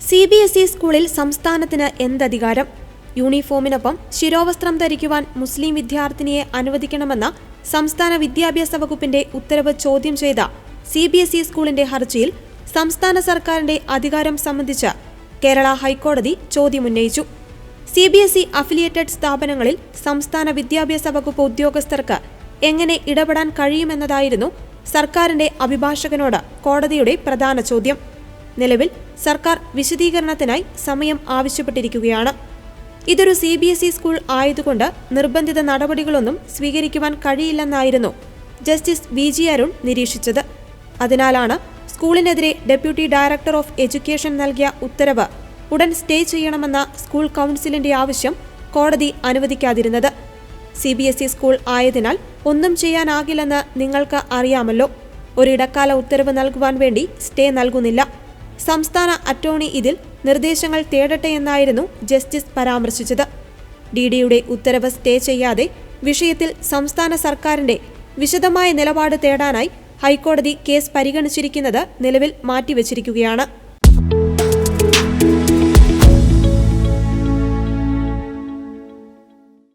C B S E സ്കൂളിൽ സംസ്ഥാനത്തിന് എന്തധികാരം? യൂണിഫോമിനൊപ്പം ശിരോവസ്ത്രം ധരിക്കുവാൻ മുസ്ലിം വിദ്യാർത്ഥിനിയെ അനുവദിക്കണമെന്ന സംസ്ഥാന വിദ്യാഭ്യാസ വകുപ്പിന്റെ ഉത്തരവ് ചോദ്യം ചെയ്ത സി ബി എസ് ഇ സ്കൂളിന്റെ ഹർജിയിൽ സംസ്ഥാന സർക്കാരിന്റെ അധികാരം സംബന്ധിച്ച് കേരള ഹൈക്കോടതി ചോദ്യമുന്നയിച്ചു. C B S E affiliated സ്ഥാപനങ്ങളിൽ സംസ്ഥാന വിദ്യാഭ്യാസ വകുപ്പ് ഉദ്യോഗസ്ഥർക്ക് എങ്ങനെ ഇടപെടാൻ കഴിയുമെന്നതായിരുന്നു സർക്കാരിന്റെ അഭിഭാഷകനോട് കോടതിയുടെ പ്രധാന ചോദ്യം. നിലവിൽ സർക്കാർ വിശദീകരണത്തിനായി സമയം ആവശ്യപ്പെട്ടിരിക്കുകയാണ്. ഇതൊരു C B S E school ആയതുകൊണ്ട് നിർബന്ധിത നടപടികളൊന്നും സ്വീകരിക്കുവാൻ കഴിയില്ലെന്നായിരുന്നു ജസ്റ്റിസ് വി ജി അരുൺ നിരീക്ഷിച്ചത്. അതിനാലാണ് സ്കൂളിനെതിരെ ഡെപ്യൂട്ടി ഡയറക്ടർ ഓഫ് എഡ്യൂക്കേഷൻ നൽകിയ ഉത്തരവ് ഉടൻ സ്റ്റേ ചെയ്യണമെന്ന സ്കൂൾ കൗൺസിലിന്റെ ആവശ്യം കോടതി അനുവദിക്കാതിരുന്നത്. C B S E school ആയതിനാൽ ഒന്നും ചെയ്യാനാകില്ലെന്ന് നിങ്ങൾക്ക് അറിയാമല്ലോ. ഒരു ഇടക്കാല ഉത്തരവ് നൽകുവാൻ വേണ്ടി സ്റ്റേ നൽകുന്നില്ല. സംസ്ഥാന അറ്റോർണി ഇതിൽ നിർദ്ദേശങ്ങൾ തേടട്ടെ എന്നായിരുന്നു ജസ്റ്റിസ് പരാമർശിച്ചത്. ഡി ഡിയുടെ ഉത്തരവ് സ്റ്റേ ചെയ്യാതെ വിഷയത്തിൽ സംസ്ഥാന സർക്കാരിന്റെ വിശദമായ നിലപാട് തേടാനായി ഹൈക്കോടതി കേസ് പരിഗണിച്ചിരിക്കുന്നത് നിലവിൽ മാറ്റിവച്ചിരിക്കുകയാണ്.